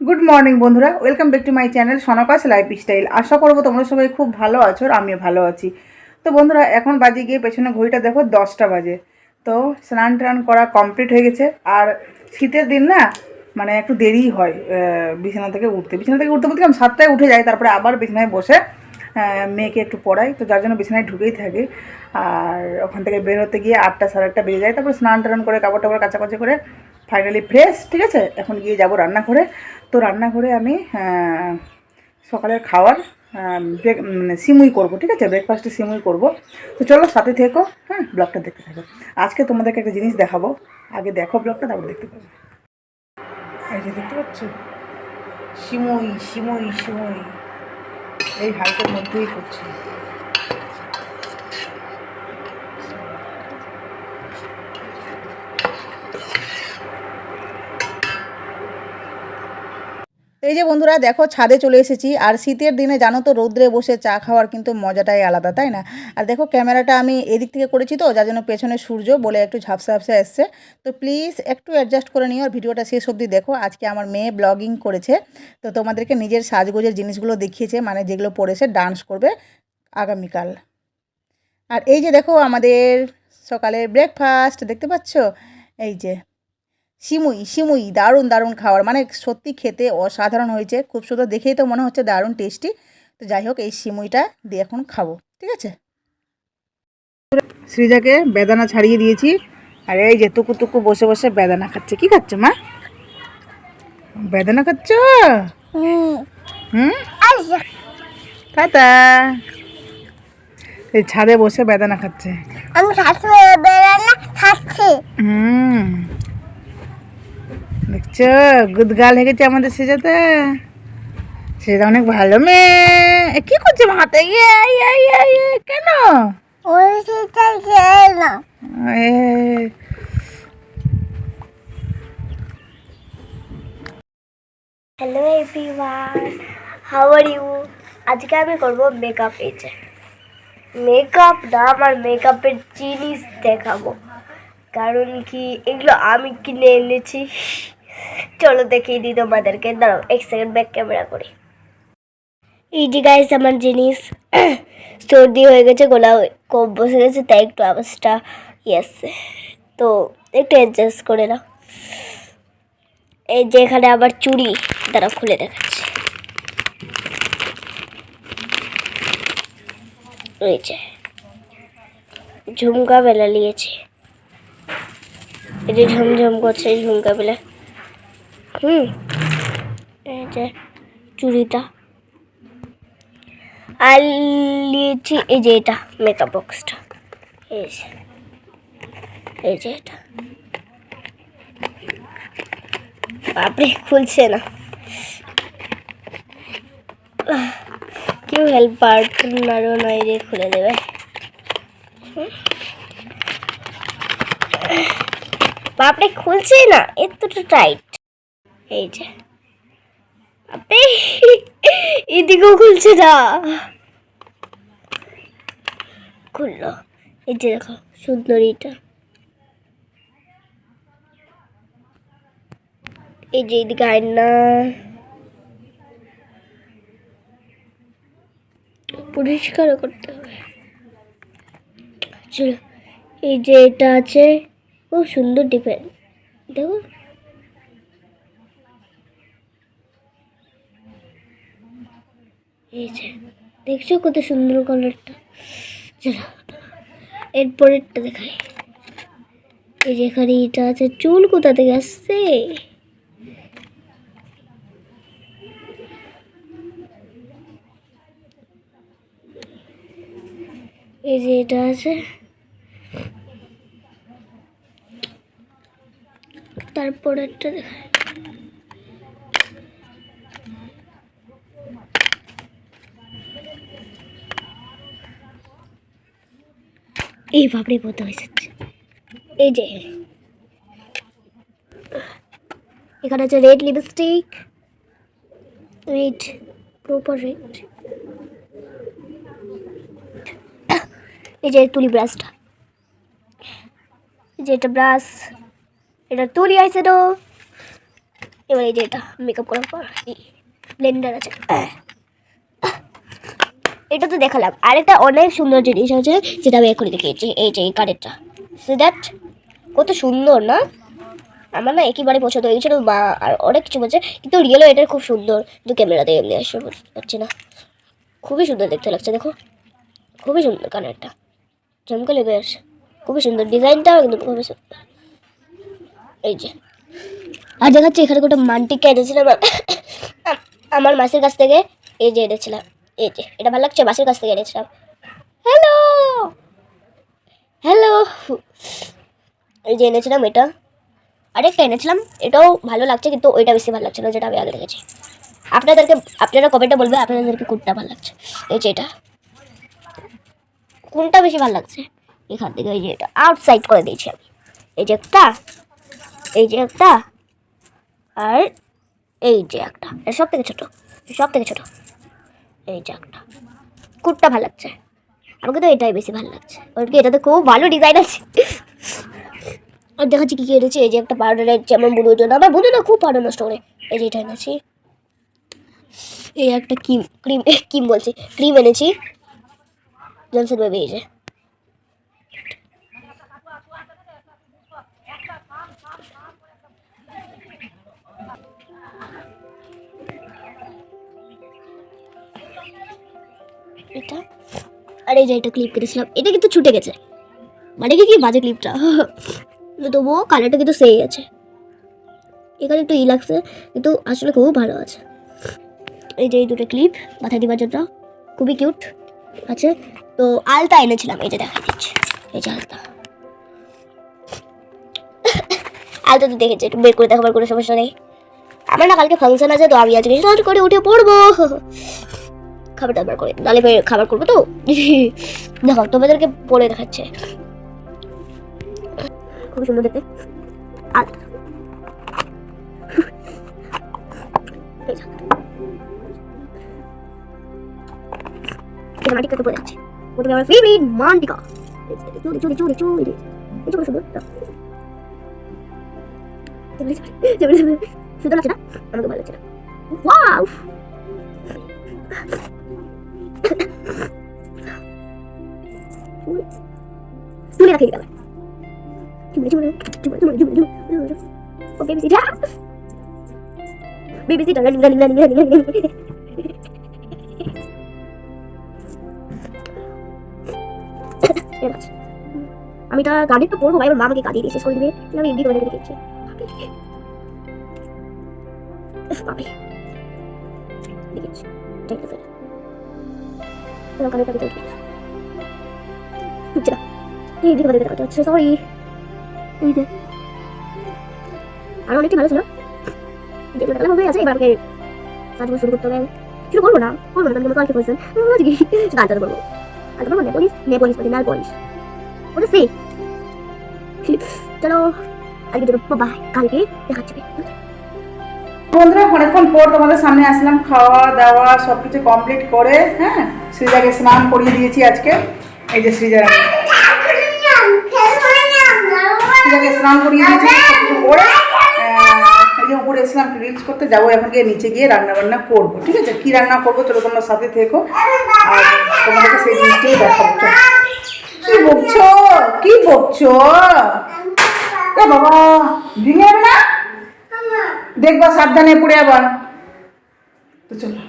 Good morning বন্ধুরা। Welcome back to my channel সনকাস lifestyle আশা করব তোমরা সবাই খুব ভালো আছো আর আমিও ভালো আছি। তো বন্ধুরা, এখন বাজে গিয়ে পেছনে ঘড়িটা দেখো, দশটা বাজে। তো স্নান টান করা কমপ্লিট হয়ে গেছে। আর শীতের দিন না মানে একটু দেরি হয় বিছানা থেকে উঠতে। বিছানা থেকে উঠতে বলতে আমি সাতটায় উঠে যাই, তারপরে আবার বিছানায় বসে মেয়েকে একটু পড়াই। তো যার জন্য বিছানায় ঢুকেই থাকে। আর ওখান থেকে বের হতে গিয়ে আটটা সাড়ে আটটা বেজে যায়। তারপর স্নান টান করে, কাপড় টাপড় কাচাকাচি করে ফাইনালি ফ্রেশ ঠিক আছে? এখন গিয়ে যাব রান্নাঘরে। তো রান্নাঘরে আমি সকালের খাওয়ার ব্রেক মানে সিমুই করব, ঠিক আছে? ব্রেকফাস্টে সিমুই করব। তো চলো সাথে থেকো হ্যাঁ? ব্লগটা দেখতে থাকো। আজকে তোমাদেরকে একটা জিনিস দেখাবো। আগে দেখো ব্লগটা তারপর দেখতে পাবো এই যে দেখতে পাচ্ছ? সিমুই সিমুই সিমুই। এই হাইটের মধ্যেই করছি। এই যে বন্ধুরা, দেখো ছাদে চলে এসেছি। আর শীতের দিনে জানো তো, রৌদ্রে বসে চা খাওয়ার কিন্তু মজাটাই আলাদা, তাই না? আর দেখো, ক্যামেরাটা আমি এদিক থেকে করেছি তো, যার জন্য পেছনে সূর্য বলে একটু ঝাপসা ঝাপসা এসছে। তো প্লিজ একটু অ্যাডজাস্ট করে নিও, আর ভিডিওটা শেষ অবধি দেখো। আজকে আমার মেয়ে ব্লগিং করেছে, তো তোমাদেরকে নিজের সাজগোজের জিনিসগুলো দেখিয়েছে মানে যেগুলো পরেছে ডান্স করবে আগামীকাল। আর এই যে দেখো, আমাদের সকালের ব্রেকফাস্ট দেখতে পাচ্ছ? এই যে সিমুই সিমুই দারুণ দারুণ খাবার। মানে সত্যি খেতে অসাধারণ হয়েছে। খুব সুন্দর। দেখেই তো মনে হচ্ছে দারুণ টেস্টি তো যাই হোক এই সিমুইটা দিয়ে এখন খাব। ঠিক আছে? সৃজাকে বেদানা ছাড়িয়ে দিয়েছি। আর এই যে টুকু টুকু বসে বসে বেদানা খাচ্ছে। কি খাচ্ছ মা? বেদানা খাচ্ছ? হুম? এই ছাদে বসে বেদানা আমি খাচ্ছি। হুম। দেখছ? গুদগাল হয়ে গেছে আমাদের সেজাতে। সেটা অনেক ভালো মেয়ে। কি করছে হাতে ইয়ে ইয়ে ইয়ে কেন? Hello everyone how are you আজকে আমি করব মেকআপ এজে মেকআপ না আমার মেকআপের জিনিস দেখাবো। কারণ কি এগুলো আমি কিনে এনেছি। চলো দেখিয়ে দিই তোমাদেরকে, দাঁড়াও, এক সেকেন্ড ব্যাক ক্যামেরা করি। এই যে গাইস আমার জিনিস, সর্দি হয়ে গেছে, গলা কম বসে গেছে, তাই একটু আওয়াজটা ইয়েস তো একটু অ্যাডজাস্ট করে নাও। এই যে এখানে আবার চুড়ি দ্বারা খুলে দেখাচ্ছি। ঝুমকা বেলা নিয়েছি। এই যে ঝমঝম করছে ঝুমকা বেলা। হুম। এই যে চুড়িটা। আর নিয়েছি এই যে এটা মেকআপ বক্সটা এই যে এই যে এটা। বাপরে, খুলছে না। কেউ হেল্প পার্টনারও নয় যে খুলে দেবে। বাপরে খুলছে না, এতটা টাইট এই যে। বাপরে এদিকেও খুলছে না। খুললো। এই যে দেখো সুন্দরীটা এই যে এইদিকে আয়না। পরিষ্কার করতে হবে। এই যে এটা আছে, খুব সুন্দর ডিপেন্ড দেখো। এই যে, দেখছ কত সুন্দর কালারটা চলো, এরপরেরটা দেখাই। এই যে এখানে এটা আছে, চুল কোথা থেকে আসছে? এই যে এটা আছে। তারপর একটা দেখায় এই বাপরে পথে হয়ে যাচ্ছে। এই যে। এখানে আছে red lipstick red proper red এই যে তুলি ব্রাশটা এই যে এটা ব্রাশ এটা তুলি তো এবার এই যে এটা মেকআপ করার পর ব্লেন্ডার আছে। এটা তো দেখালাম। আরেকটা অনেক সুন্দর জিনিস আছে যেটা আমি এখনই দেখিয়েছি। এই যে এই কানেরটা সি দ্যাট কত সুন্দর, না? আমার না একেবারে পছন্দ হয়েছিল মা আর অনেক কিছু বলছে, কিন্তু রিয়েলও এটা খুব সুন্দর। কিন্তু ক্যামেরাতে এমনি আসলে বুঝতে পারছি না। খুবই সুন্দর দেখতে লাগছে, দেখো। খুবই সুন্দর কানেরটা। চমকালে বেশ খুবই সুন্দর ডিজাইনটাও কিন্তু খুবই সুন্দর। এই যে। আর দেখাচ্ছি, এখানে গোটা মানটিকে এনেছিলাম আমার মাসির কাছ থেকে এই যে এনেছিলাম। এই যে, এটা ভালো লাগছে মাসির কাছ থেকে এনেছিলাম। হ্যালো হ্যালো এই যে এনেছিলাম এটা। আরেকটা এনেছিলাম, এটাও ভালো লাগছে, কিন্তু ওইটা বেশি ভালো লাগছে না যেটা আমি আগে দেখেছি। আপনাদেরকে, আপনারা কমেন্টে বলবে আপনাদেরকে কোনটা ভালো লাগছে। এই যে এটা। কোনটা বেশি ভালো লাগছে? এখান থেকে এই যে এটা। আউটসাইড করে দিয়েছি আমি। এই যে একটা, এই যে একটা, আর এই যে একটা। সব থেকে ছোটো সব থেকে ছোটো। এই একটা কোনটা ভালো লাগছে। আমাকে তো এটাই বেশি ভালো লাগছে। ওর কি, এটাতে খুব ভালো ডিজাইন আছে। আর দেখাচ্ছি কী কী এনেছি, এই যে একটা পাউডার যেমন বুড়োর জন্য। আমার বুড়ো না খুব পাউডার নষ্ট করে। এই যে এটা এনেছি। এই একটা ক্রিম ক্রিম ক্রিম বলছি। ক্রিম এনেছি। জনসন বেবি এই যে। এটা? আর, এই যে এটা ক্লিপ কেটেছিলাম। এটা কিন্তু ছুটে গেছে। মানে কি কি বাজে ক্লিপটা তবুও কালারটা কিন্তু সেই আছে। এখানে একটু ই লাগছে, কিন্তু আসলে খুব ভালো আছে। এই যে এই দুটো ক্লিপ মাথায় দিবার জন্য। খুবই কিউট আছে। তো আলতা এনেছিলাম, এই যে দেখা দিচ্ছি। এই যে আলতা। আলতা তো দেখেছি, একটু বের করে দেখাবার কোনো সমস্যা নেই। আমার না কালকে ফাংশন আছে, তো আমি আজকে করে উঠে পড়ব। খাবার দাবার করে। নালে খাবার করব তো? দেখো, তোমাদেরকে পরে দেখাচ্ছে। খুব সুন্দর দেখতে। আর মাটি কাটে পড়ে প্রথমে আমার ফেভারিট চুরি চুরি চুরি চুরি চুরি। সুন্দর। লাগছে না? আমাকে ভালো লাগছে না? ওয়াও চুলে রাখে চুমড়ে ও বেবি সিটা বেবি সিটা রানিং রানিং আমি এটা গানের তো পড়ব ভাই মা আমাকে কাটিয়ে দিয়ে শেষ করে আমি এমনি তোমাদের দেখেছি পাপি দেখেছি ঠিক আছে তোমার কানের দেখা ভালো ছিল হয়ে এবার শুরু করতে হবে শুরু করব না করব না মানে নাল ওটা চলো আজকে জন্য বাবা কালকে দেখাচ্ছে বন্ধুরা, অনেকক্ষণ পর তোমাদের সামনে আসলাম। খাওয়া দাওয়া সব কিছু কমপ্লিট করে হ্যাঁ? সৃজাকে স্নান করিয়ে দিয়েছি আজকে। এই যে আমি সৃজাকে স্নান করিয়ে করে এই যে উপরে এসলাম রিলস করতে, যাব এখন গিয়ে নিচে গিয়ে রান্না বান্না করব। ঠিক আছে? কি রান্না করব? চলো তোমরা সাথে থেকো। আর তোমাদেরকে সেই জিনিসটাই দেখাবো। কি বকছো? কি বকছো? এ বাবা, ভেঙে না? দেখবা, সাবধানে পড়ে আবার। তো চলো।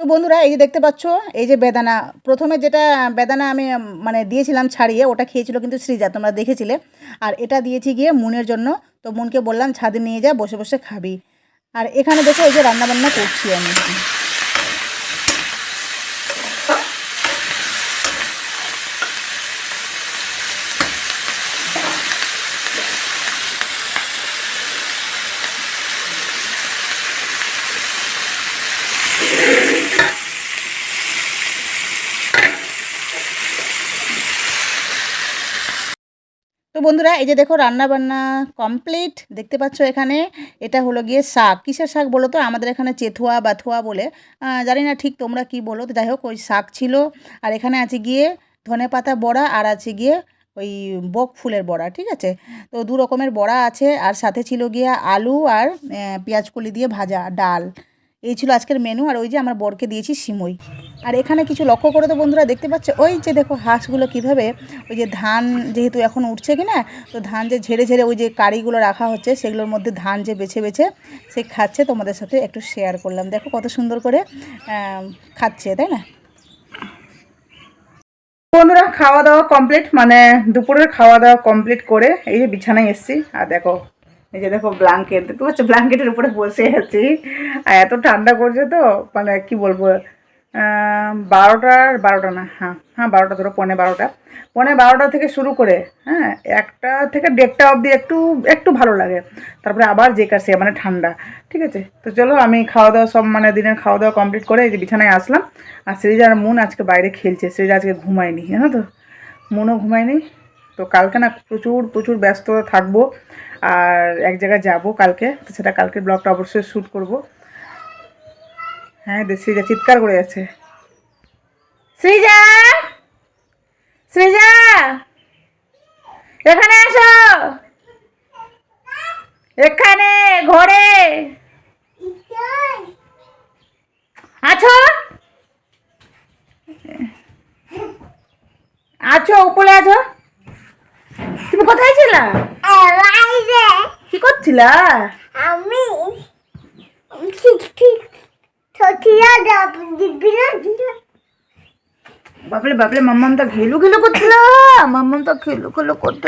তো বন্ধুরা, এই যে দেখতে পাচ্ছ, এই যে বেদানা। প্রথমে যেটা, বেদানা আমি মানে দিয়েছিলাম ছাড়িয়ে, ওটা খেয়েছিল কিন্তু শ্রীজা তোমরা দেখেছিলে। আর এটা দিয়েছি গিয়ে মুনের জন্য। তো মুনকে বললাম, ছাদে নিয়ে যা, বসে বসে খাবি। আর এখানে দেখো, এই যে রান্নাবান্না করছি আমি। বন্ধুরা এই যে দেখো রান্না বান্না কমপ্লিট দেখতে পাচ্ছ এখানে এটা হলো গিয়ে শাক। কিসের শাক বলো তো? আমাদের এখানে চেথুয়া বাথুয়া বলে। জানি না ঠিক তোমরা কি বলো তো যাই হোক ওই শাক ছিল। আর এখানে আছে গিয়ে ধনে পাতা বড়া আর আছে গিয়ে ওই বক ফুলের বড়া ঠিক আছে? তো দু রকমের বড়া আছে আর সাথে ছিল গিয়ে আলু আর আহ, পেঁয়াজ কলি দিয়ে ভাজা ডাল। এই ছিল আজকের মেনু আর ওই যে আমার বরকে দিয়েছি সিমই। আর এখানে কিছু লক্ষ্য করে তো বন্ধুরা দেখতে পাচ্ছে, ওই যে দেখো হাঁসগুলো কীভাবে, ওই যে ধান যেহেতু এখন উঠছে কি না তো ধান যে ঝেড়ে ঝেড়ে ওই যে কারিগুলো রাখা হচ্ছে, সেগুলোর মধ্যে ধান যে বেছে বেছে সে খাচ্ছে, তোমাদের সাথে একটু শেয়ার করলাম। দেখো কত সুন্দর করে খাচ্ছে, তাই না? বন্ধুরা, খাওয়া দাওয়া কমপ্লিট মানে দুপুরের খাওয়া দাওয়া কমপ্লিট করে এই যে বিছানায় এসেছি। আর দেখো যে দেখো ব্ল্যাঙ্কেট দেখতে পাচ্ছ? ব্ল্যাঙ্কেটের উপরে বসে আছি। আর এত ঠান্ডা করছে তো মানে কি বলব? বারোটার বারোটা না হ্যাঁ হ্যাঁ বারোটা ধরো, পৌনে বারোটা। পৌনে বারোটা থেকে শুরু করে হ্যাঁ একটা থেকে দেড়টা অবধি একটু একটু ভালো লাগে। তারপরে আবার যে কাছে মানে ঠান্ডা, ঠিক আছে? তো চলো, আমি খাওয়া দাওয়া সব মানে দিনের খাওয়া দাওয়া কমপ্লিট করে এই যে বিছানায় আসলাম। আর সিরিজ আর মুন আজকে বাইরে খেলছে সিরিজ আজকে ঘুমায়নি, জানো তো? মনও ঘুমায়নি। তো কালকে না প্রচুর প্রচুর ব্যস্ত থাকব। আর এক জায়গায় যাব কালকে, তো সেটা কালকের ব্লগটা অবশ্যই শ্যুট করব। হ্যাঁ শ্রীজা চিৎকার করে যাচ্ছে। শ্রীজা শ্রীজা এখানে আসো! এখানে, ঘরে! আছো? আছো, উপরে আছো? তুমি কোথায় ছিলা? কি করছিলা? আমি বাবলে বাবলে মাম্মাম তো ঘেলু ঘেলু করছিল। মাম্মাম তো ঘেলু ঘেলু করতে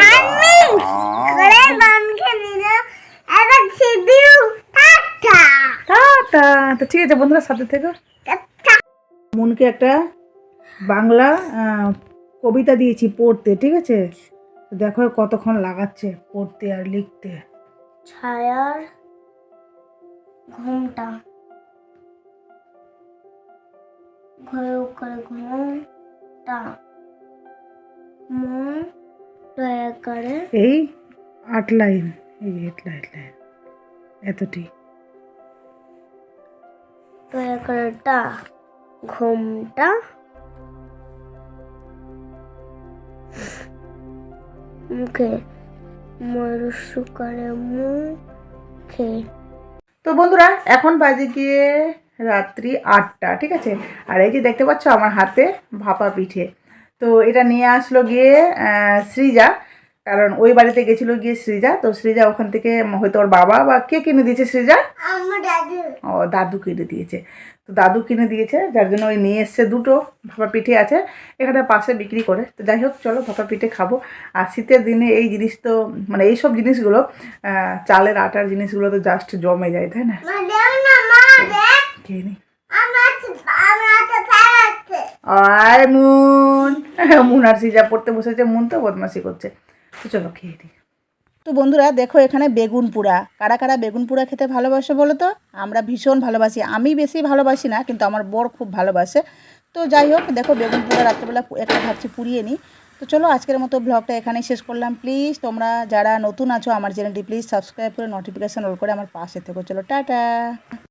টাটা। তো ঠিক আছে বন্ধুরা সাথে থেকে। মনকে একটা বাংলা কবিতা দিয়েছি পড়তে ঠিক আছে? দেখো কতক্ষণ লাগাচ্ছে পড়তে আর লিখতে। ছায়ার ঘুমটা। ঘরে করে ঘুমটা। মন দয়া করে। এই আট লাইন এই আট লাইন লাইন এতটি। দয়া করে টা ঘুমটা মুখে ময়ূর করে মুখে। তো বন্ধুরা, এখন বাজে গিয়ে রাত্রি আটটা, ঠিক আছে? আর এই যে দেখতে পাচ্ছ আমার হাতে ভাপা পিঠে। তো এটা নিয়ে আসলো গিয়ে শ্রীজা কারণ ওই বাড়িতে গেছিল গিয়ে সৃজা তো সৃজা ওখান থেকে হয়তো ওর বাবা বা কে কিনে দিয়েছে সৃজা ও দাদু কিনে দিয়েছে। তো দাদু কিনে দিয়েছে যার জন্য ওই নিয়ে এসছে দুটো ভাপা পিঠে আছে এখানে পাশে বিক্রি করে। তো যাই হোক চলো ভাপা পিঠে খাব। আর শীতের দিনে এই জিনিস তো মানে এইসব জিনিসগুলো চালের আটার জিনিসগুলো তো জাস্ট জমে যায় তাই না? খেয়ে আয় মুন। মুন আর সিজা পড়তে বসেছে মুন তো বদমাসি করছে। তো চলো খেয়ে নিই তো বন্ধুরা, দেখো এখানে বেগুন পোড়া কারা কারা বেগুন পোড়া খেতে ভালোবাসে বলো তো? আমরা ভীষণ ভালোবাসি। আমি বেশি ভালোবাসি না, কিন্তু আমার বর খুব ভালোবাসে। তো যাই হোক, দেখো বেগুন পোড়া রাত্রেবেলা একটা ভাবছি পুড়িয়ে নিই তো চলো আজকের মতো ব্লগটা এখানেই শেষ করলাম। প্লিজ তোমরা যারা নতুন আছো আমার চ্যানেলটি প্লিজ সাবস্ক্রাইব করে নোটিফিকেশান অল করে আমার পাশে থেকো। চলো, টাটা।